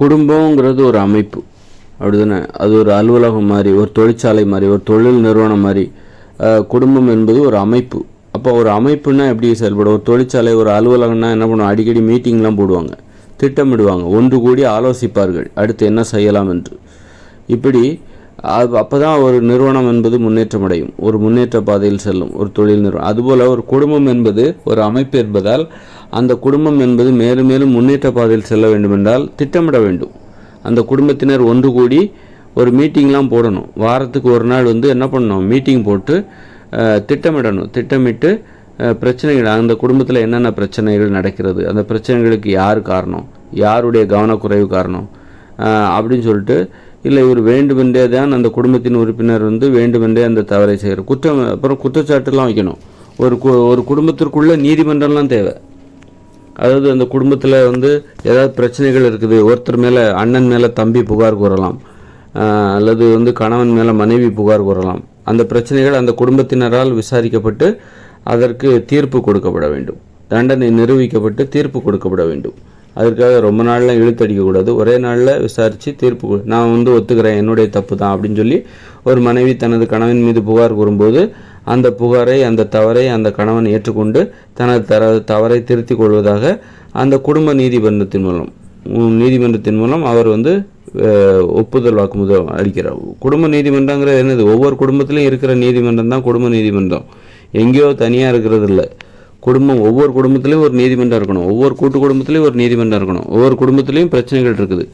குடும்பங்கிறது ஒரு அமைப்பு. அப்படிதானே? அது ஒரு அலுவலகம் மாதிரி ஒரு தொழிற்சாலை மாதிரி ஒரு தொழில் நிறுவனம் மாதிரி. குடும்பம் என்பது ஒரு அமைப்பு. அப்போ ஒரு அமைப்புனா எப்படி செயல்படும்? ஒரு தொழிற்சாலை ஒரு அலுவலகம்னா என்ன பண்ணுவோம் அடிக்கடி மீட்டிங்லாம் போடுவாங்க. திட்டமிடுவாங்க. ஒன்று கூடி ஆலோசிப்பார்கள். அடுத்து என்ன செய்யலாம் என்று. இப்படி அப்போ தான் ஒரு நிறுவனம் என்பது முன்னேற்றம் அடையும். ஒரு முன்னேற்ற பாதையில் செல்லும். ஒரு தொழில் நிறுவனம். அதுபோல் ஒரு குடும்பம் என்பது ஒரு அமைப்பு என்பதால் அந்த குடும்பம் என்பது மேலும் மேலும் முன்னேற்ற பாதையில் செல்ல வேண்டுமென்றால் திட்டமிட வேண்டும். அந்த குடும்பத்தினர் ஒன்று கூடி ஒரு மீட்டிங்லாம் போடணும். வாரத்துக்கு ஒரு நாள் வந்து என்ன பண்ணணும்? மீட்டிங் போட்டு திட்டமிடணும். திட்டமிட்டு பிரச்சனைகள் அந்த குடும்பத்தில் என்னென்ன பிரச்சனைகள் நடக்கிறது? அந்த பிரச்சனைகளுக்கு யார் காரணம்? யாருடைய கவனக்குறைவு காரணம்? அப்படின்னு சொல்லிட்டு இல்லை இவர் வேண்டுமென்றே தான் அந்த குடும்பத்தின் உறுப்பினர் வந்து வேண்டுமென்றே அந்த தவறை செய்கிறார் குற்றம் அப்புறம் குற்றச்சாட்டுலாம் வைக்கணும். ஒரு கு ஒரு குடும்பத்திற்குள்ளே நீதிமன்றம்லாம் தேவை. அதாவது அந்த குடும்பத்தில் வந்து ஏதாவது பிரச்சனைகள் இருக்குது ஒருத்தர் மேலே அண்ணன் மேலே தம்பி புகார் கூறலாம் அல்லது வந்து கணவன் மேலே மனைவி புகார் கூறலாம். அந்த பிரச்சனைகள் அந்த குடும்பத்தினரால் விசாரிக்கப்பட்டு அதற்கு தீர்ப்பு கொடுக்கப்பட வேண்டும். தண்டனை நிரூபிக்கப்பட்டு தீர்ப்பு கொடுக்கப்பட வேண்டும். அதற்காக ரொம்ப நாளில் இழுத்தடிக்கக்கூடாது ஒரே நாளில் விசாரித்து தீர்ப்பு நான் வந்து ஒத்துக்கிறேன் என்னுடைய தப்பு தான் அப்படின்னு சொல்லி ஒரு மனைவி தனது கணவன் மீது புகார் கூறும்போது அந்த புகாரை அந்த தவறை அந்த கணவன் ஏற்றுக்கொண்டு தனது தர தவறை திருத்திக் கொள்வதாக அந்த குடும்ப நீதிமன்றத்தின் மூலம் நீதிமன்றத்தின் மூலம் அவர் வந்து ஒப்புதல் வாக்குமூலம் அளிக்கிறார். குடும்ப நீதிமன்றங்கிறது என்னது? ஒவ்வொரு குடும்பத்திலையும் இருக்கிற நீதிமன்றம் தான் குடும்ப நீதிமன்றம். எங்கேயோ தனியாக இருக்கிறது இல்லை. குடும்பம் ஒவ்வொரு குடும்பத்திலையும் ஒரு நீதிமன்றம் இருக்கணும். ஒவ்வொரு கூட்டு குடும்பத்திலையும் ஒரு நீதிமன்றம் இருக்கணும். ஒவ்வொரு குடும்பத்திலையும் பிரச்சனைகள் இருக்குது.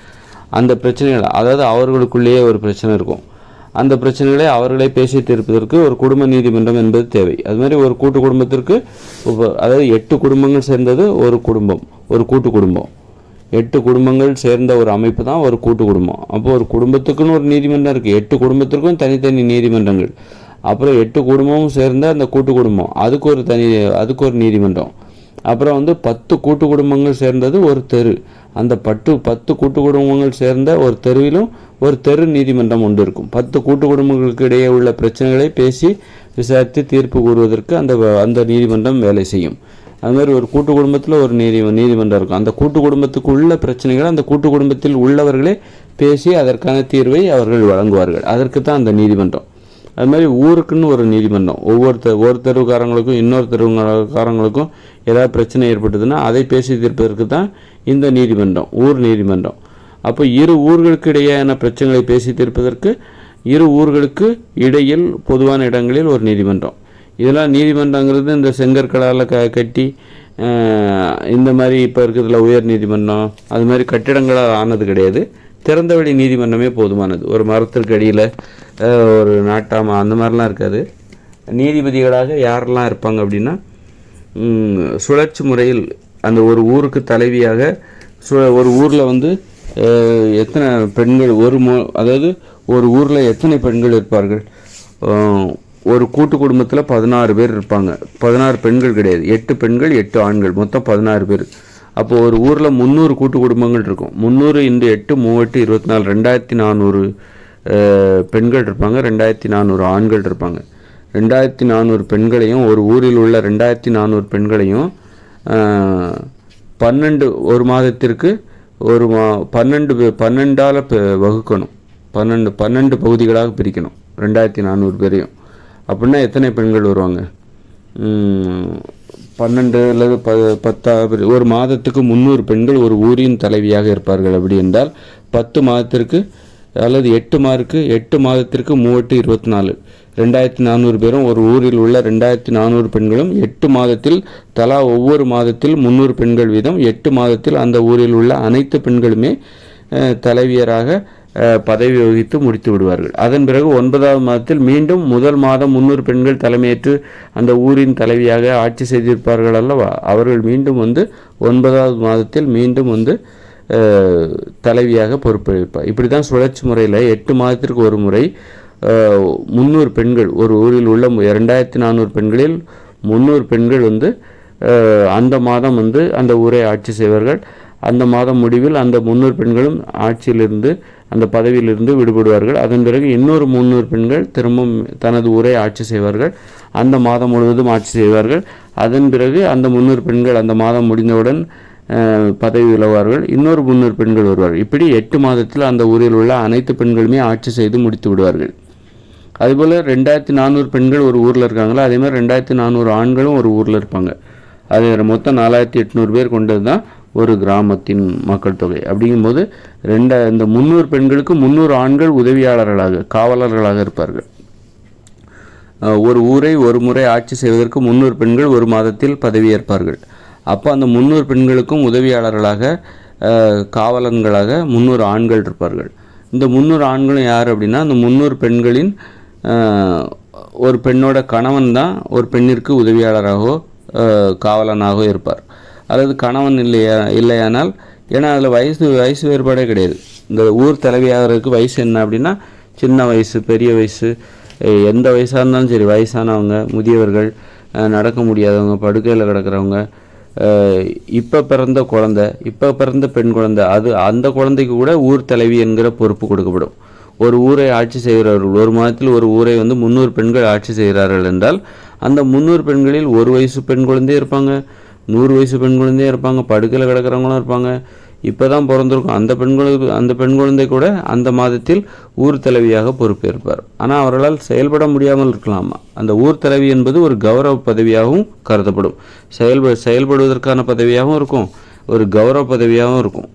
அந்த பிரச்சனைகள் அதாவது அவர்களுக்குள்ளேயே ஒரு பிரச்சனை இருக்கும். அந்த பிரச்சனைகளை அவர்களே பேசி தீர்ப்பதற்கு ஒரு குடும்ப நீதிமன்றம் என்பது தேவை. அது மாதிரி ஒரு கூட்டு குடும்பத்திற்கு அதாவது எட்டு குடும்பங்கள் சேர்ந்தது ஒரு குடும்பம் ஒரு கூட்டு குடும்பம். எட்டு குடும்பங்கள் சேர்ந்த ஒரு அமைப்பு தான் ஒரு கூட்டு குடும்பம். அப்போ ஒரு குடும்பத்துக்குன்னு ஒரு நீதிமன்றம் இருக்குது எட்டு குடும்பத்திற்கும் தனித்தனி நீதிமன்றங்கள். அப்புறம் எட்டு குடும்பமும் சேர்ந்த அந்த கூட்டு குடும்பம். அதுக்கு ஒரு தனி அதுக்கு ஒரு நீதிமன்றம். அப்புறம் வந்து பத்து கூட்டு குடும்பங்கள் சேர்ந்தது ஒரு தெரு. அந்த பத்து பத்து கூட்டு குடும்பங்கள் சேர்ந்த ஒரு தெருவிலும் ஒரு தெரு நீதிமன்றம் ஒன்று இருக்கும். பத்து கூட்டு குடும்பங்களுக்கு இடையே உள்ள பிரச்சனைகளை பேசி விசாரித்து தீர்ப்பு கூறுவதற்கு அந்த அந்த நீதிமன்றம் வேலை செய்யும். அது மாதிரி ஒரு கூட்டு குடும்பத்தில் ஒரு நீதி நீதிமன்றம் இருக்கும். அந்த கூட்டு குடும்பத்துக்கு உள்ள பிரச்சனைகளை அந்த கூட்டு குடும்பத்தில் உள்ளவர்களே பேசி அதற்கான தீர்வை அவர்கள் வழங்குவார்கள். அதற்கு தான் அந்த நீதிமன்றம். அது மாதிரி ஊருக்குன்னு ஒரு நீதிமன்றம். ஒவ்வொருத்தர் ஒரு தெருவுக்காரங்களுக்கும் இன்னொரு தெருவுக்காரங்களுக்கும் ஏதாவது பிரச்சனை ஏற்பட்டதுன்னா அதை பேசி தீர்ப்பதற்கு தான் இந்த நீதிமன்றம் ஊர் நீதிமன்றம். அப்போ இரு ஊர்களுக்கு இடையேயான பிரச்சனைகளை பேசி தீர்ப்பதற்கு இரு ஊர்களுக்கு இடையில் பொதுவான இடங்களில் ஒரு நீதிமன்றம். இதெல்லாம் நீதிமன்றங்கிறது இந்த செங்கற்களால் க கட்டி இந்த மாதிரி இப்போ இருக்கிறதுல உயர் நீதிமன்றம் அது மாதிரி கட்டிடங்களால் ஆனது கிடையாது. திறந்தவெளி நீதிமன்றமே போதுமானது. ஒரு மரத்திற்கு அடியில் ஒரு நாட்டாமா அந்த மாதிரிலாம் இருக்காது. நீதிபதிகளாக யாரெல்லாம் இருப்பாங்க அப்படின்னா சுழற்சி முறையில் அந்த ஒரு ஊருக்கு தலைவியாக சு ஒரு ஊரில் வந்து எத்தனை பெண்கள் ஒரு மோ அதாவது ஒரு ஊரில் எத்தனை பெண்கள் இருப்பார்கள்? ஒரு கூட்டு குடும்பத்தில் பதினாறு பேர் இருப்பாங்க. பதினாறு பெண்கள் கிடையாது. எட்டு பெண்கள் எட்டு ஆண்கள். மொத்தம் பதினாறு பேர். அப்போது ஒரு ஊரில் முந்நூறு கூட்டு குடும்பங்கள் இருக்கும். முந்நூறு இன்று எட்டு மூவெட்டு இருபத்தி நாலு ரெண்டாயிரத்தி நானூறு பெண்கள் இருப்பாங்க. ரெண்டாயிரத்தி நானூறு ஆண்கள் இருப்பாங்க. ரெண்டாயிரத்தி நானூறு பெண்களையும் ஒரு ஊரில் உள்ள ரெண்டாயிரத்தி நானூறு பெண்களையும் பன்னெண்டு ஒரு மாதத்திற்கு ஒரு மா பன்னெண்டு பன்னெண்டால் வகுக்கணும். பன்னெண்டு பன்னெண்டு பகுதிகளாக பிரிக்கணும். ரெண்டாயிரத்தி நானூறு பேரையும். அப்படின்னா எத்தனை பெண்கள் வருவாங்க? பன்னெண்டு அல்லது ப பத்தாவது ஒரு மாதத்துக்கு முந்நூறு பெண்கள் ஒரு ஊரின் தலைவியாக இருப்பார்கள். அப்படி என்றால் பத்து மாதத்திற்கு அல்லது எட்டு மார்க்கு எட்டு மாதத்திற்கு மூவெட்டு இருபத்தி நாலு. ரெண்டாயிரத்தி நானூறு பேரும் ஒரு ஊரில் உள்ள ரெண்டாயிரத்தி நானூறு பெண்களும் எட்டு மாதத்தில் தலா ஒவ்வொரு மாதத்தில் முந்நூறு பெண்கள் வீதம் எட்டு மாதத்தில் அந்த ஊரில் உள்ள அனைத்து பெண்களுமே தலைவியராக பதவி வகித்து முடித்து விடுவார்கள். அதன் பிறகு ஒன்பதாவது மாதத்தில் மீண்டும் முதல் மாதம் முன்னூறு பெண்கள் தலைமையேற்று அந்த ஊரின் தலைவியாக ஆட்சி செய்திருப்பார்கள் அல்லவா? அவர்கள் மீண்டும் வந்து ஒன்பதாவது மாதத்தில் மீண்டும் வந்து தலைவியாக பொறுப்பளிப்பார் இப்படி தான் சுழற்சி முறையில் எட்டு மாதத்திற்கு ஒரு முறை முந்நூறு பெண்கள். ஒரு ஊரில் உள்ள இரண்டாயிரத்தி நானூறு பெண்களில் முந்நூறு பெண்கள் வந்து அந்த மாதம் வந்து அந்த ஊரை ஆட்சி செய்வார்கள். அந்த மாதம் முடிவில் அந்த முந்நூறு பெண்களும் ஆட்சியிலிருந்து அந்த பதவியிலிருந்து விடுபடுவார்கள். அதன் பிறகு இன்னொரு முந்நூறு பெண்கள் திரும்பவும் தனது ஊரை ஆட்சி செய்வார்கள். அந்த மாதம் முழுவதும் ஆட்சி செய்வார்கள். அதன் பிறகு அந்த முந்நூறு பெண்கள் அந்த மாதம் முடிந்தவுடன் பதவி விலவார்கள் இன்னொரு முன்னூறு பெண்கள் வருவார்கள். இப்படி எட்டு மாதத்தில் அந்த ஊரில் உள்ள அனைத்து பெண்களுமே ஆட்சி செய்து முடித்து விடுவார்கள். அதுபோல் ரெண்டாயிரத்தி நானூறு பெண்கள் ஒரு ஊரில் இருக்காங்களா? அதே மாதிரி ரெண்டாயிரத்தி நானூறு ஆண்களும் ஒரு ஊரில் இருப்பாங்க. அது மொத்தம் நாலாயிரத்தி எட்நூறு பேர் கொண்டது தான் ஒரு கிராமத்தின் மக்கள் தொகை. அப்படிங்கும்போது ரெண்ட இந்த முந்நூறு பெண்களுக்கு முந்நூறு ஆண்கள் உதவியாளர்களாக காவலர்களாக இருப்பார்கள். ஒரு ஊரை ஒரு முறை ஆட்சி செய்வதற்கு முந்நூறு பெண்கள் ஒரு மாதத்தில் பதவியேற்பார்கள். அப்போ அந்த முந்நூறு பெண்களுக்கும் உதவியாளர்களாக அஹ், காவலன்களாக முந்நூறு ஆண்கள் இருப்பார்கள். இந்த முந்நூறு ஆண்களும் யார் அப்படின்னா அந்த முந்நூறு பெண்களின் ஒரு பெண்ணோட கணவன் தான் ஒரு பெண்ணிற்கு உதவியாளராகவோ காவலனாகவோ இருப்பார். அல்லது கணவன் இல்லையா இல்லையானால் ஏன்னா அதில் வயசு வயசு வேறுபாடே கிடையாது. இந்த ஊர் தலைவியாகிறதுக்கு வயசு என்ன அப்படின்னா சின்ன வயசு பெரிய வயசு எந்த வயசாக இருந்தாலும் சரி வயசானவங்க முதியவர்கள் நடக்க முடியாதவங்க படுக்கையில் கிடக்கிறவங்க இப்போ பிறந்த குழந்த இப்போ பிறந்த பெண் குழந்தை அது அந்த குழந்தைக்கு கூட ஊர் தலைவி என்கிற பொறுப்பு கொடுக்கப்படும். ஒரு ஊரை ஆட்சி செய்கிறார்கள். ஒரு மாதத்தில் ஒரு ஊரை வந்து முந்நூறு பெண்கள் ஆட்சி செய்கிறார்கள் என்றால் அந்த முந்நூறு பெண்களில் ஒரு வயசு பெண் குழந்தையே இருப்பாங்க நூறு வயசு பெண் குழந்தையே இருப்பாங்க படுக்கையில் கிடக்கிறவங்களும் இருப்பாங்க. இப்போ தான் பிறந்திருக்கும். அந்த பெண் குழந்தை அந்த பெண் குழந்தை கூட அந்த மாதத்தில் ஊர் தலைவியாக பொறுப்பேற்பார். ஆனால் அவர்களால் செயல்பட முடியாமல் இருக்கலாமா. அந்த ஊர் தலைவி என்பது ஒரு கௌரவ பதவியாகவும் கருதப்படும். செயல்ப செயல்படுவதற்கான பதவியாகவும் இருக்கும். ஒரு கௌரவ பதவியாகவும் இருக்கும்.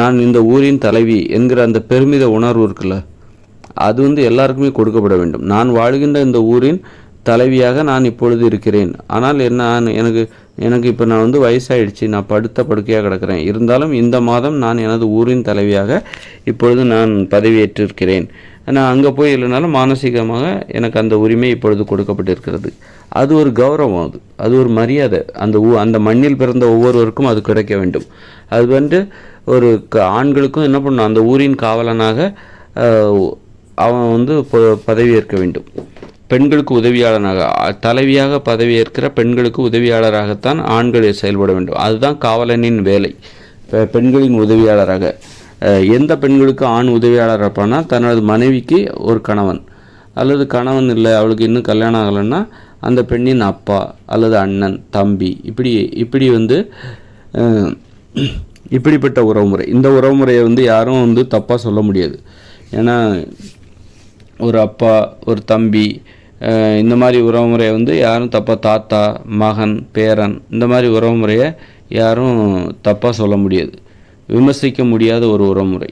நான் இந்த ஊரின் தலைவி என்கிற அந்த பெருமித உணர்வு இருக்குல்ல? அது வந்து எல்லாருக்குமே கொடுக்கப்பட வேண்டும். நான் வாழ்கின்ற இந்த ஊரின் தலைவியாக நான் இப்பொழுது இருக்கிறேன். ஆனால் என்ன நான் எனக்கு எனக்கு இப்போ நான் வந்து வயசாயிடுச்சு. நான் படுத்த படுக்கையாக கிடக்கிறேன். இருந்தாலும் இந்த மாதம் நான் எனது ஊரின் தலைவியாக இப்பொழுது நான் பதவியேற்றிருக்கிறேன். நான் அங்கே போய் இல்லைனாலும் மானசீகமாக எனக்கு அந்த உரிமை இப்பொழுது கொடுக்கப்பட்டிருக்கிறது. அது ஒரு கௌரவம் அது. அது ஒரு மரியாதை. அந்த ஊ அந்த மண்ணில் பிறந்த ஒவ்வொருவருக்கும் அது கிடைக்க வேண்டும். அது வந்து ஒரு க- ஆண்களுக்கும் என்ன பண்ணணும்? அந்த ஊரின் காவலனாக அவன் வந்து பதவியேற்க வேண்டும். பெண்களுக்கு உதவியாளனாக தலைவியாக பதவியேற்கிற பெண்களுக்கு உதவியாளராகத்தான் ஆண்கள் செயல்பட வேண்டும். அதுதான் காவலனின் வேலை. பெண்களின் உதவியாளராக. எந்த பெண்களுக்கு ஆண் உதவியாளர் இருப்பான்னா தனது மனைவிக்கு ஒரு கணவன். அல்லது கணவன் இல்லை அவளுக்கு இன்னும் கல்யாணம் ஆகலைன்னா அந்த பெண்ணின் அப்பா அல்லது அண்ணன் தம்பி இப்படி இப்படி வந்து இப்படிப்பட்ட உறவுமுறை. இந்த உறவுமுறையை வந்து யாரும் வந்து தப்பாக சொல்ல முடியாது. ஏன்னா ஒரு அப்பா ஒரு தம்பி இந்த மாதிரி உறவுமுறையை வந்து யாரும் தப்பாக தாத்தா மகன் பேரன் இந்த மாதிரி உறவுமுறையை யாரும் தப்பாக சொல்ல முடியாது. விமர்சிக்க முடியாத ஒரு உறவுமுறை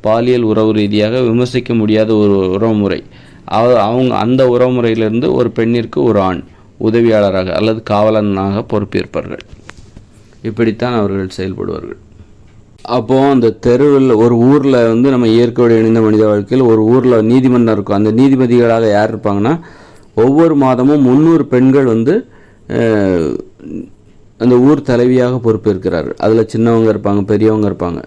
பாலியல் உறவு ரீதியாக விமர்சிக்க முடியாத ஒரு உறவுமுறை அவ- அவங்க அந்த உறவுமுறையிலிருந்து ஒரு பெண்ணிற்கு ஒரு ஆண் உதவியாளராக அல்லது காவலனாக பொறுப்பேற்பார்கள். இப்படித்தான் அவர்கள் செயல்படுவார்கள். அப்போது அந்த தெருவில் ஒரு ஊரில் வந்து நம்ம இயற்கையோடு இணைந்த மனித வாழ்க்கையில் ஒரு ஊரில் நீதிமன்றம் இருக்கும். அந்த நீதிபதிகளாக யார் இருப்பாங்கன்னா ஒவ்வொரு மாதமும் முந்நூறு பெண்கள் வந்து அந்த ஊர் தலைவியாக பொறுப்பேற்கிறார்கள். அதில் சின்னவங்க இருப்பாங்க பெரியவங்க இருப்பாங்க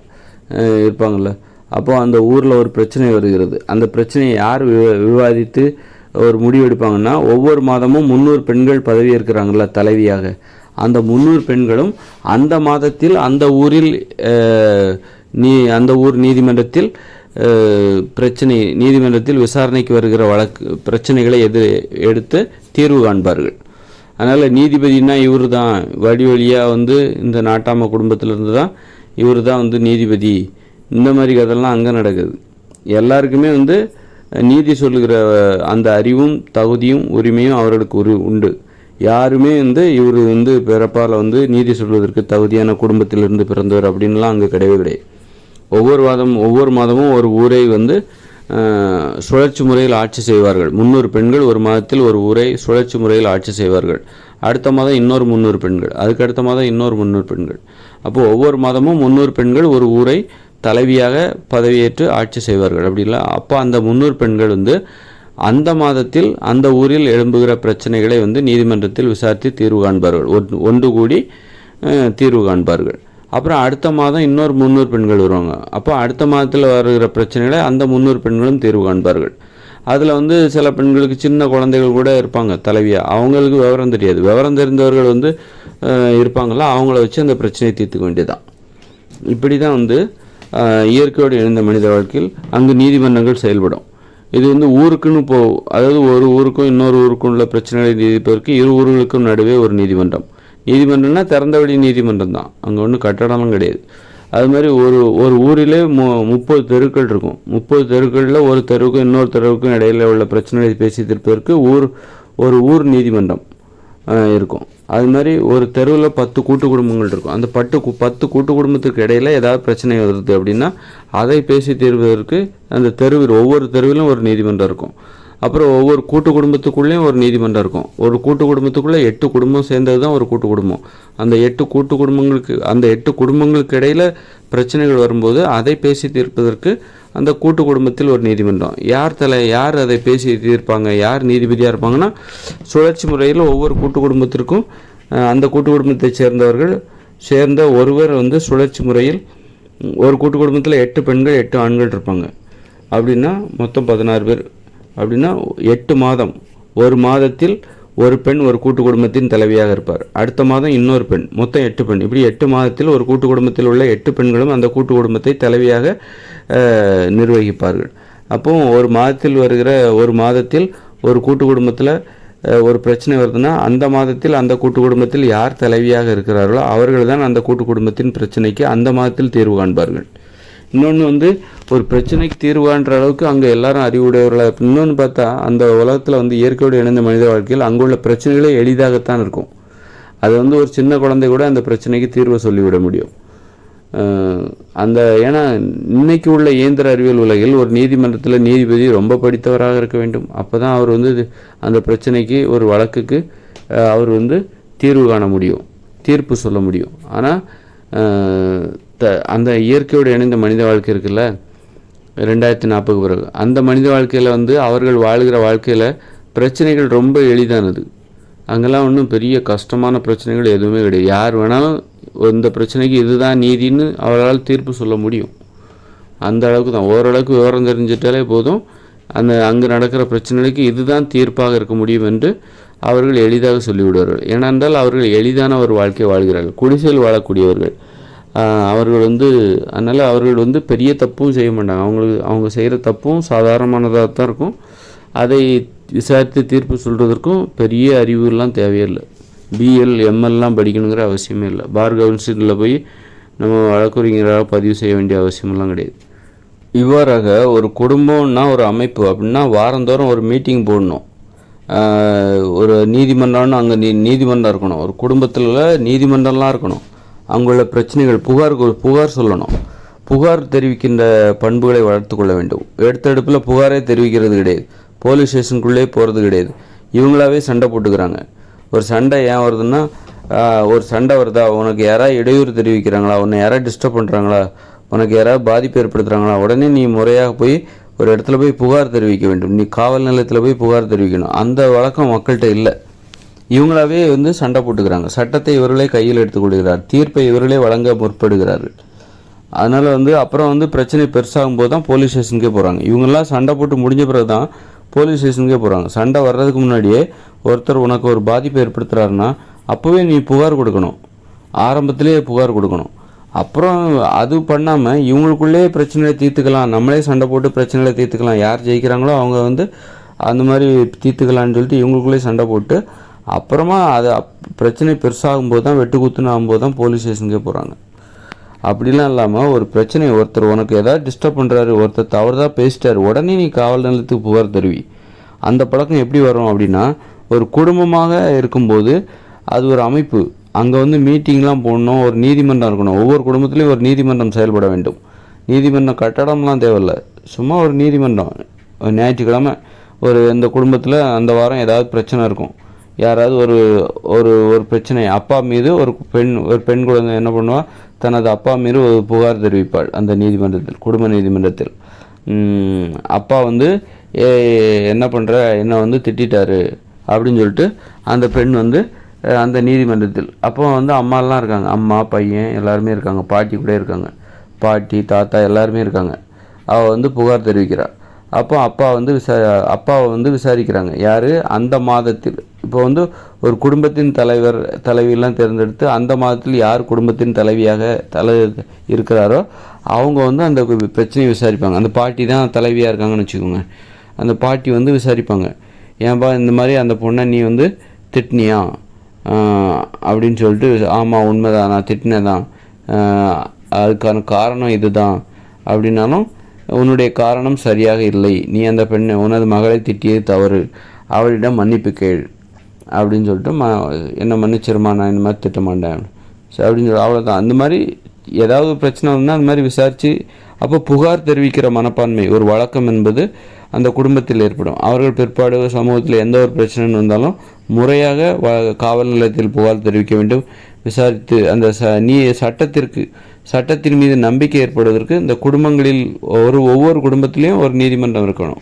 இருப்பாங்கள்ல அப்போது அந்த ஊரில் ஒரு பிரச்சனை வருகிறது. அந்த பிரச்சனையை யார் விவாதித்து ஒரு முடிவெடுப்பாங்கன்னா ஒவ்வொரு மாதமும் முந்நூறு பெண்கள் பதவியேற்கிறாங்கல்ல தலைவியாக. அந்த முன்னூறு பெண்களும் அந்த மாதத்தில் அந்த ஊரில் நீ அந்த ஊர் நீதிமன்றத்தில் பிரச்சனை நீதிமன்றத்தில் விசாரணைக்கு வருகிற வழக்கு பிரச்சனைகளை எது எடுத்து தீர்வு காண்பார்கள். அதனால் நீதிபதினா இவர் தான் வழி வழியாக வந்து இந்த நாட்டாம குடும்பத்திலேருந்து தான் இவர் தான் வந்து நீதிபதி. இந்த மாதிரி கதெல்லாம் அங்கே நடக்குது. எல்லாருக்குமே வந்து நீதி சொல்லுகிற அந்த அறிவும் தகுதியும் உரிமையும் அவர்களுக்கு ஒரு உண்டு. யாருமே வந்து இவர் வந்து பிறப்பால் வந்து நீதி சொல்வதற்கு தகுதியான குடும்பத்திலிருந்து பிறந்தவர் அப்படின்லாம் அங்கே கிடையவே கிடையாது. ஒவ்வொரு மாதமும் ஒவ்வொரு மாதமும் ஒரு ஊரை வந்து சுழற்சி முறையில் ஆட்சி செய்வார்கள். முந்நூறு பெண்கள் ஒரு மாதத்தில் ஒரு ஊரை சுழற்சி முறையில் ஆட்சி செய்வார்கள். அடுத்த மாதம் இன்னொரு முந்நூறு பெண்கள் அதுக்கு அடுத்த மாதம் இன்னொரு முந்நூறு பெண்கள். அப்போ ஒவ்வொரு மாதமும் முந்நூறு பெண்கள் ஒரு ஊரை தலைவியாக பதவியேற்று ஆட்சி செய்வார்கள். அப்படி இல்லை அப்போ அந்த முந்நூறு பெண்கள் வந்து அந்த மாதத்தில் அந்த ஊரில் எழும்புகிற பிரச்சனைகளை வந்து நீதிமன்றத்தில் விசாரித்து தீர்வு காண்பார்கள். ஒன்று- ஒன்று கூடி தீர்வு காண்பார்கள். அப்புறம் அடுத்த மாதம் இன்னொரு முந்நூறு பெண்கள் வருவாங்க. அப்போ அடுத்த மாதத்தில் வருகிற பிரச்சனைகளை அந்த முந்நூறு பெண்களும் தீர்வு காண்பார்கள். அதில் வந்து சில பெண்களுக்கு சின்ன குழந்தைகள் கூட இருப்பாங்க தலைவியாக அவங்களுக்கு விவரம் தெரியாது. விவரம் தெரிந்தவர்கள் வந்து இருப்பாங்களா? அவங்கள வச்சு அந்த பிரச்சனையை தீர்த்துக்க வேண்டியதுதான். இப்படி தான் வந்து இயற்கையோடு இணைந்த மனித வாழ்க்கையில் அங்கு நீதிமன்றங்கள் செயல்படும். இது வந்து ஊருக்குன்னு போ அதாவது ஒரு ஊருக்கும் இன்னொரு ஊருக்கும் உள்ள பிரச்சனைகளை நீதிப்பதற்கு இரு ஊர்களுக்கும் நடுவே ஒரு நீதிமன்றம். நீதிமன்றம்னா திறந்தவெளி நீதிமன்றம் தான். அங்கே ஒன்றும் கட்டடம்லாம் கிடையாது. அது மாதிரி ஒரு ஒரு ஊரிலே மு முப்பது தெருக்கள் இருக்கும். முப்பது தெருக்களில் ஒரு தெருவுக்கும் இன்னொரு தெருவுக்கும் இடையில உள்ள பிரச்சனைகளை பேசி தீர்ப்பதற்கு ஊர் ஒரு ஊர் நீதிமன்றம். இருக்கும். அது மாதிரி ஒரு தெருவில் பத்து கூட்டு குடும்பங்கள் இருக்கும். அந்த பட்டு பத்து கூட்டு குடும்பத்துக்கு இடையில் ஏதாவது பிரச்சனை வருது அப்படின்னா அதை பேசி தீர்வதற்கு அந்த தெருவில் ஒவ்வொரு தெருவிலும் ஒரு நீதிமன்றம் இருக்கும். அப்புறம் ஒவ்வொரு கூட்டு குடும்பத்துக்குள்ளேயும் ஒரு நீதிமன்றம் இருக்கும். ஒரு கூட்டு குடும்பத்துக்குள்ளே எட்டு குடும்பம் சேர்ந்தது தான் ஒரு கூட்டு குடும்பம். அந்த எட்டு கூட்டு குடும்பங்களுக்கு அந்த எட்டு குடும்பங்களுக்கு இடையில் பிரச்சனைகள் வரும்போது அதை பேசி தீர்ப்பதற்கு அந்த கூட்டு குடும்பத்தில் ஒரு நீதிமன்றம். யார் தலை யார் அதை பேசி தீர்ப்பாங்க யார் நீதிபதியாக இருப்பாங்கன்னா சுழற்சி முறையில் ஒவ்வொரு கூட்டு குடும்பத்திற்கும் அந்த கூட்டு குடும்பத்தைச் சேர்ந்தவர்கள் சேர்ந்த ஒருவர் வந்து சுழற்சி முறையில் ஒரு கூட்டு குடும்பத்தில் எட்டு பெண்கள் எட்டு ஆண்கள் இருப்பாங்க. அப்படின்னா மொத்தம் பதினாறு பேர். அப்படின்னா எட்டு மாதம். ஒரு மாதத்தில் ஒரு பெண் ஒரு கூட்டு குடும்பத்தின் தலைவியாக இருப்பார். அடுத்த மாதம் இன்னொரு பெண் மொத்தம் எட்டு பெண். இப்படி எட்டு மாதத்தில் ஒரு கூட்டு குடும்பத்தில் உள்ள எட்டு பெண்களும் அந்த கூட்டு குடும்பத்தை தலைவியாக நிர்வகிப்பார்கள். அப்போ ஒரு மாதத்தில் வருகிற ஒரு மாதத்தில் ஒரு கூட்டு குடும்பத்தில் ஒரு பிரச்சனை வருதுன்னா அந்த மாதத்தில் அந்த கூட்டு குடும்பத்தில் யார் தலைவியாக இருக்கிறார்களோ அவர்கள் தான் அந்த கூட்டு குடும்பத்தின் பிரச்சனைக்கு அந்த மாதத்தில் தீர்வு காண்பார்கள். இன்னொன்று வந்து ஒரு பிரச்சனைக்கு தீர்வான்ற அளவுக்கு அங்கே எல்லாரும் அறிவுடையவர்களாக இன்னொன்று பார்த்தா அந்த உலகத்தில் வந்து இயற்கையோடு இணைந்த மனித வாழ்க்கையில் அங்குள்ள பிரச்சனைகளே எளிதாகத்தான் இருக்கும். அது வந்து ஒரு சின்ன குழந்தை கூட அந்த பிரச்சனைக்கு தீர்வை சொல்லிவிட முடியும். அந்த ஏன்னா இன்னைக்கு உள்ள இயந்திர அறிவியல் உலகில் ஒரு நீதிமன்றத்தில் நீதிபதி ரொம்ப படித்தவராக இருக்க வேண்டும். அப்போ தான் அவர் வந்து அந்த பிரச்சனைக்கு ஒரு வழக்குக்கு அவர் வந்து தீர்வு காண முடியும். தீர்ப்பு சொல்ல முடியும். ஆனால் த அந்த இயற்கையோடு இணைந்த மனித வாழ்க்கை இருக்குல்ல? ரெண்டாயிரத்தி நாற்பது பிறகு. அந்த மனித வாழ்க்கையில் வந்து அவர்கள் வாழ்கிற வாழ்க்கையில் பிரச்சனைகள் ரொம்ப எளிதானது. அங்கெல்லாம் ஒன்றும் பெரிய கஷ்டமான பிரச்சனைகள் எதுவுமே கிடையாது. யார் வேணாலும் இந்த பிரச்சனைக்கு இதுதான் நீதின்னு அவர்களால் தீர்ப்பு சொல்ல முடியும். அந்த அளவுக்கு தான். ஓரளவுக்கு விவரம் தெரிஞ்சிட்டாலே போதும். அந்த அங்கே நடக்கிற பிரச்சனைகளுக்கு இதுதான் தீர்ப்பாக இருக்க முடியும் என்று அவர்கள் எளிதாக சொல்லிவிடுவார்கள். ஏனென்றால் அவர்கள் எளிதான ஒரு வாழ்க்கை வாழ்கிறார்கள். குடிசையில் வாழக்கூடியவர்கள். அவர்கள் வந்து அதனால் அவர்கள் வந்து பெரிய தப்பும் செய்ய மாட்டாங்க. அவங்களுக்கு அவங்க செய்கிற தப்பும் சாதாரணமானதாக தான் இருக்கும். அதை விசாரித்து தீர்ப்பு சொல்கிறதற்கும் பெரிய அறிவுலாம் தேவையில்லை பிஎல் எம்எல்லாம் படிக்கணுங்கிற அவசியமே இல்லை. பார் கவுன்சிலில் போய் நம்ம வழக்குரைஞராக பதிவு செய்ய வேண்டிய அவசியமெல்லாம் கிடையாது. இவ்வாறாக ஒரு குடும்பம்னா ஒரு அமைப்பு. அப்படின்னா வாரந்தோறும் ஒரு மீட்டிங் போடணும். ஒரு நீதிமன்றம்னு அங்கே நீ நீதிமன்றம் இருக்கணும். ஒரு குடும்பத்தில் நீதிமன்றம்லாம் இருக்கணும். அங்குள்ள பிரச்சனைகள் புகார் புகார் சொல்லணும். புகார் தெரிவிக்கின்ற பண்புகளை வளர்த்து கொள்ள வேண்டும். எடுத்தெடுப்பில் புகாரே தெரிவிக்கிறது கிடையாது. போலீஸ் ஸ்டேஷனுக்குள்ளே போகிறது கிடையாது. இவங்களாவே சண்டை போட்டுக்கிறாங்க. ஒரு சண்டை ஏன் வருதுன்னா ஒரு சண்டை வருதா? உனக்கு யாராவது இடையூறு தெரிவிக்கிறாங்களா? உன்னை யாராவது டிஸ்டர்ப் பண்ணுறாங்களா உனக்கு யாராவது பாதிப்பு ஏற்படுத்துகிறாங்களா உடனே நீ முறையாக போய் ஒரு இடத்துல போய் புகார் தெரிவிக்க வேண்டும். நீ காவல் நிலையத்தில் போய் புகார் தெரிவிக்கணும். அந்த வழக்கம் மக்கள்கிட்ட இல்லை. இவங்களாவே வந்து சண்டை போட்டுக்கிறாங்க. சட்டத்தை இவர்களே கையில் எடுத்துக்கொள்கிறார் தீர்ப்பை இவர்களே வழங்க முற்படுகிறார்கள் அதனால் வந்து அப்புறம் வந்து பிரச்சனை பெருசாகும் போது தான் போலீஸ் ஸ்டேஷனுக்கே போகிறாங்க இவங்கெல்லாம் சண்டை போட்டு முடிஞ்ச பிறகு தான் போலீஸ் ஸ்டேஷனுக்கே போகிறாங்க சண்டை வர்றதுக்கு முன்னாடியே ஒருத்தர் உனக்கு ஒரு பாதிப்பை ஏற்படுத்துகிறாருன்னா அப்போவே நீ புகார் கொடுக்கணும். ஆரம்பத்திலே புகார் கொடுக்கணும். அப்புறம் அது பண்ணாமல் இவங்களுக்குள்ளே பிரச்சனையை தீர்த்துக்கலாம். நம்மளே சண்டை போட்டு பிரச்சனைகளை தீர்த்துக்கலாம். யார் ஜெயிக்கிறாங்களோ அவங்க வந்து அந்த மாதிரி தீர்த்துக்கலான்னு சொல்லிட்டு இவங்களுக்குள்ளே சண்டை போட்டு அப்புறமா அது அப்- பிரச்சனை பெருசாகும்போது தான் தான் வெட்டுக்குத்துன்னு ஆகும்போது தான் போலீஸ் ஸ்டேஷனுக்கே போகிறாங்க அப்படிலாம் இல்லாமல் ஒரு பிரச்சனை ஒருத்தர் உனக்கு ஏதாவது டிஸ்டர்ப் பண்ணுறாரு ஒருத்தர் தவறு தான் பேசிட்டார் உடனே நீ காவல் நிலையத்துக்கு புகார் தருவி. அந்த பழக்கம் எப்படி வரும் அப்படின்னா ஒரு குடும்பமாக இருக்கும்போது அது ஒரு அமைப்பு. அங்கே வந்து மீட்டிங்லாம் போடணும் ஒரு நீதிமன்றம் இருக்கணும். ஒவ்வொரு குடும்பத்துலேயும் ஒரு நீதிமன்றம் செயல்பட வேண்டும். நீதிமன்றம் கட்டடம்லாம் தேவையில்ல. சும்மா ஒரு நீதிமன்றம். ஞாயிற்றுக்கிழமை ஒரு இந்த குடும்பத்தில் அந்த வாரம் ஏதாவது பிரச்சனை இருக்கும். யாராவது ஒரு ஒரு ஒரு பிரச்சனை அப்பா மீது ஒரு பெண் ஒரு பெண் குழந்தை என்ன பண்ணுவா? தனது அப்பா மீது ஒரு புகார் தெரிவிப்பாள் அந்த நீதிமன்றத்தில் குடும்ப நீதிமன்றத்தில். அப்பா வந்து ஏ என்ன பண்ணுற என்னை வந்து திட்டாரு அப்படின்னு சொல்லிட்டு அந்த பெண் வந்து அந்த நீதிமன்றத்தில். அப்போ வந்து அம்மாலாம் இருக்காங்க. அம்மா பையன் எல்லாருமே இருக்காங்க. பாட்டி கூட இருக்காங்க. பாட்டி தாத்தா எல்லாருமே இருக்காங்க. அவள் வந்து புகார் தெரிவிக்கிறாள் அப்போ அப்பா வந்து விசா அப்பாவை வந்து விசாரிக்கிறாங்க. யார்? அந்த மாதத்தில். இப்போ வந்து ஒரு குடும்பத்தின் தலைவர் தலைவியெல்லாம் தேர்ந்தெடுத்து அந்த மாதத்தில் யார் குடும்பத்தின் தலைவியாக தலை இருக்கிறாரோ அவங்க வந்து அந்த பிரச்சனையை விசாரிப்பாங்க. அந்த பாட்டி தான் தலைவியாக இருக்காங்கன்னு வச்சுக்கோங்க. அந்த பாட்டி வந்து விசாரிப்பாங்க. ஏன்பா இந்த மாதிரி அந்த பொண்ணை நீ வந்து திட்டினியா? அப்படின்னு சொல்லிட்டு ஆமாம் உண்மைதான் நான் திட்டினேன் அதுக்கான காரணம் இதுதான். அப்படின்னாலும் உன்னுடைய காரணம் சரியாக இல்லை. நீ அந்த பெண்ணை உனது மகளை திட்டியது தவறு. அவளிடம் மன்னிப்பு கேள். அப்படின்னு சொல்லிட்டு ம என்ன மன்னிச்சிருமா நான் இந்த மாதிரி திட்டமாட்டேன் சரி அப்படின்னு சொல்லி அவ்வளோதான் அந்த மாதிரி ஏதாவது பிரச்சனை வந்தால் அந்த மாதிரி விசாரித்து அப்போ புகார் தெரிவிக்கிற மனப்பான்மை ஒரு வழக்கம் என்பது அந்த குடும்பத்தில் ஏற்படும். அவர்கள் பிற்பாடு சமூகத்தில் எந்த ஒரு பிரச்சனை வந்தாலும் முறையாக வ காவல் நிலையத்தில் புகார் தெரிவிக்க வேண்டும். விசாரித்து அந்த ச நீ சட்டத்திற்கு சட்டத்தின் மீது நம்பிக்கை ஏற்படுவதற்கு இந்த குடும்பங்களில் ஒரு ஒவ்வொரு குடும்பத்திலையும் ஒரு நீதிமன்றம் இருக்கணும்.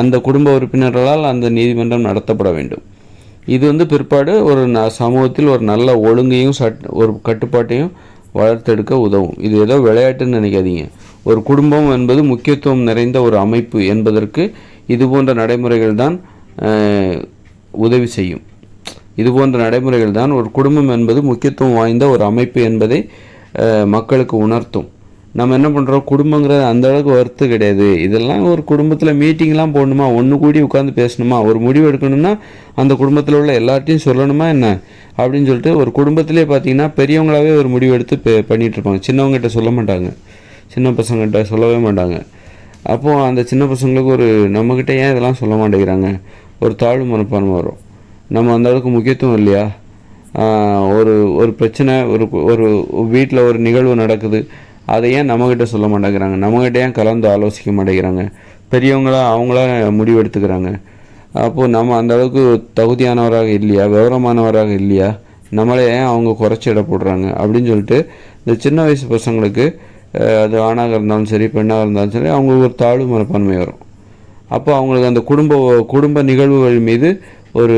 அந்த குடும்ப உறுப்பினர்களால் அந்த நீதிமன்றம் நடத்தப்பட வேண்டும். இது வந்து பிற்பாடு ஒரு ந சமூகத்தில் ஒரு நல்ல ஒழுங்கையும் சட் ஒரு கட்டுப்பாட்டையும் வளர்த்தெடுக்க உதவும். இது ஏதோ விளையாட்டுன்னு நினைக்காதீங்க. ஒரு குடும்பம் என்பது முக்கியத்துவம் நிறைந்த ஒரு அமைப்பு என்பதற்கு இது போன்ற நடைமுறைகள் தான் உதவி செய்யும். இது போன்ற நடைமுறைகள் தான் ஒரு குடும்பம் என்பது முக்கியத்துவம் வாய்ந்த ஒரு அமைப்பு என்பதை மக்களுக்கு உணர்த்தும். நம்ம என்ன பண்ணுறோம் குடும்பங்கிறது அந்த அளவுக்கு வறுத்து கிடையாது. இதெல்லாம் ஒரு குடும்பத்தில் மீட்டிங்லாம் போடணுமா? ஒன்று கூடி உட்காந்து பேசணுமா? ஒரு முடிவு எடுக்கணும்னா அந்த குடும்பத்தில் உள்ள எல்லார்ட்டையும் சொல்லணுமா என்ன? அப்படின்னு சொல்லிட்டு ஒரு குடும்பத்திலே பார்த்தீங்கன்னா பெரியவங்களாவே ஒரு முடிவு எடுத்து பே- பண்ணிகிட்ருப்பாங்க சின்னவங்ககிட்ட சொல்ல மாட்டாங்க. சின்ன பசங்கள்கிட்ட சொல்லவே மாட்டாங்க. அப்போது அந்த சின்ன பசங்களுக்கு ஒரு நம்மக்கிட்ட ஏன் இதெல்லாம் சொல்ல மாட்டேங்கிறாங்க? ஒரு தாழ்வு மனப்பான்மை வரும். நம்ம அந்த அளவுக்கு முக்கியத்துவம் இல்லையா? ஒரு ஒரு பிரச்சனை ஒரு ஒரு வீட்டில் ஒரு நிகழ்வு நடக்குது. அதை ஏன் நம்மக்கிட்ட சொல்ல மாட்டேங்கிறாங்க. நம்மக்கிட்ட ஏன் கலந்து ஆலோசிக்க மாட்டேங்கிறாங்க? பெரியவங்களா அவங்களா முடிவெடுத்துக்கிறாங்க அப்போது நம்ம அந்த அளவுக்கு தகுதியானவராக இல்லையா? விவரமானவராக இல்லையா? நம்மளே ஏன் அவங்க குறைச்சி இட போடுறாங்க? அப்படின்னு சொல்லிட்டு இந்த சின்ன வயசு பசங்களுக்கு அது ஆணாக இருந்தாலும் சரி பெண்ணாக இருந்தாலும் சரி அவங்களுக்கு ஒரு தாழ்வு மனப்பான்மை வரும். அப்போ அவங்களுக்கு அந்த குடும்ப குடும்ப நிகழ்வுகள் மீது ஒரு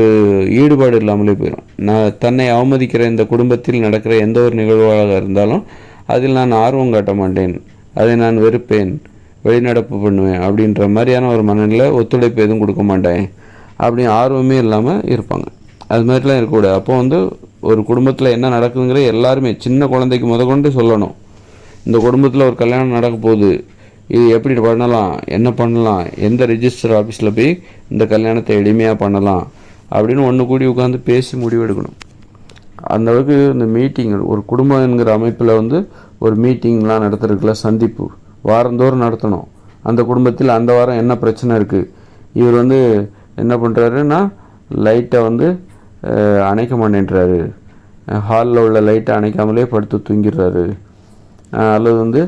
ஈடுபாடு இல்லாமலே போயிடும் நான் தன்னை அவமதிக்கிற இந்த குடும்பத்தில் நடக்கிற எந்த ஒரு நிகழ்வாக இருந்தாலும் அதில் நான் ஆர்வம் காட்ட மாட்டேன். அதை நான் வெறுப்பேன். வெளிநடப்பு பண்ணுவேன். அப்படின்ற மாதிரியான ஒரு மனநிலை ஒத்துழைப்பு எதுவும் கொடுக்க மாட்டேன். அப்படி ஆர்வமே இல்லாமல் இருப்பாங்க. அது மாதிரிலாம் இருக்கக்கூடாது. அப்போ வந்து ஒரு குடும்பத்தில் என்ன நடக்குதுங்கிற எல்லாருமே சின்ன குழந்தைக்கு முதற்கொண்டு சொல்லணும். இந்த குடும்பத்தில் ஒரு கல்யாணம் நடக்க போகுது. இது எப்படி பண்ணலாம்? என்ன பண்ணலாம்? எந்த ரிஜிஸ்டர் ஆஃபீஸில் போய் இந்த கல்யாணத்தை எளிமையாக பண்ணலாம்? அப்படின்னு ஒன்று கூடி உட்காந்து பேசி முடிவெடுக்கணும். அந்த அளவுக்கு இந்த மீட்டிங் ஒரு குடும்பம் என்கிற அமைப்பில் வந்து ஒரு மீட்டிங்லாம் நடத்துறதுக்குள்ள சந்திப்பு. வாரந்தோறும் நடத்தணும். அந்த குடும்பத்தில் அந்த வாரம் என்ன பிரச்சனை இருக்குது இவர் வந்து என்ன பண்ணுறாருன்னா லைட்டை வந்து அணைக்க மாட்டேன்றாரு. ஹாலில் உள்ள லைட்டை அணைக்காமலே படுத்து தூங்கிடுறாரு. அல்லது வந்து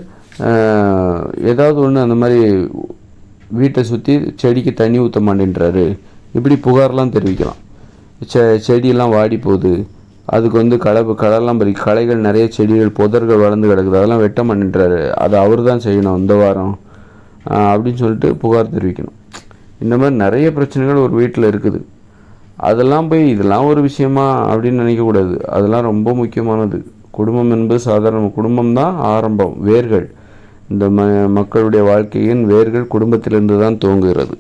ஏதாவது ஒன்று அந்த மாதிரி வீட்டை சுற்றி செடிக்கு தண்ணி ஊற்ற மாட்டேன்றாரு. இப்படி புகார்லாம் தெரிவிக்கலாம். செ செடியெல்லாம் வாடி போகுது. அதுக்கு வந்து களை களைலாம் பறி களைகள் நிறைய செடிகள் புதர்கள் வளர்ந்து கிடக்குது. அதெல்லாம் வெட்ட மாட்டேன்றாரு. அதை அவர் தான் செய்யணும் இந்த வாரம். அப்படின்னு சொல்லிட்டு புகார் தெரிவிக்கணும். இந்த மாதிரி நிறைய பிரச்சனைகள் ஒரு வீட்டில் இருக்குது. அதெல்லாம் போய் இதெல்லாம் ஒரு விஷயமா அப்படின்னு நினைக்கக்கூடாது. அதெல்லாம் ரொம்ப முக்கியமானது. குடும்பம் என்பது சாதாரண குடும்பம் தான் ஆரம்பம். வேர்கள். இந்த ம மக்களுடைய வாழ்க்கையின் வேர்கள் குடும்பத்திலிருந்து தான் துவங்குகிறது.